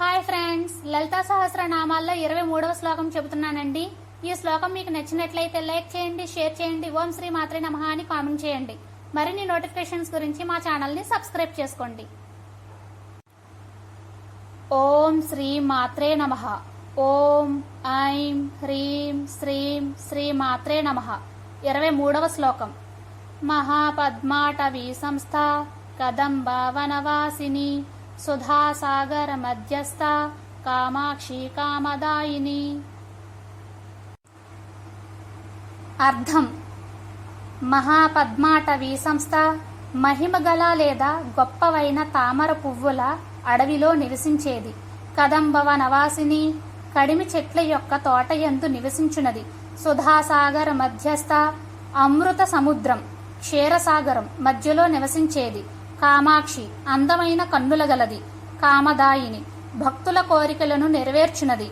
Hi friends Lalitha సహస్రనామాల్లో ఇరవై మూడవ శ్లోకం చెబుతున్నానండి. ఈ శ్లోకం మీకు నచ్చినట్లయితే లైక్ చేయండి షేర్ చేయండి. ఓం శ్రీ మాత్రే నమః అని కామెంట్ చేయండి. మరిన్ని నోటిఫికేషన్స్ గురించి మా ఛానల్ని సబ్స్క్రైబ్ చేసుకోండి. ఓం శ్రీ మాత్రే నమ. ఓం ఐం హ్రీం శ్రీం శ్రీ మాత్రే నమ. ఇరవై మూడవ శ్లోకం. మహాపద్మాటవీ సంస్థ కదంబ వనవాసిని సుధాసాగర మధ్యస్థ కామాక్షి కామదాయిని. అర్థం. మహాపద్మాటవీ సంస్థ మహిమగల లేదా గొప్పవైన తామర పువ్వుల అడవిలో నివసించేది. కదంబవ నవాసిని కడిమి చెట్ల యొక్క తోట యందు నివసించున్నది సుధాసాగర మధ్యస్థ అమృత సముద్రం క్షీరసాగరం మధ్యలో నివసించేది. కామాక్షి అందమైన కన్నుల గలది కామదాయిని భక్తుల కోరికలను నెరవేర్చునది.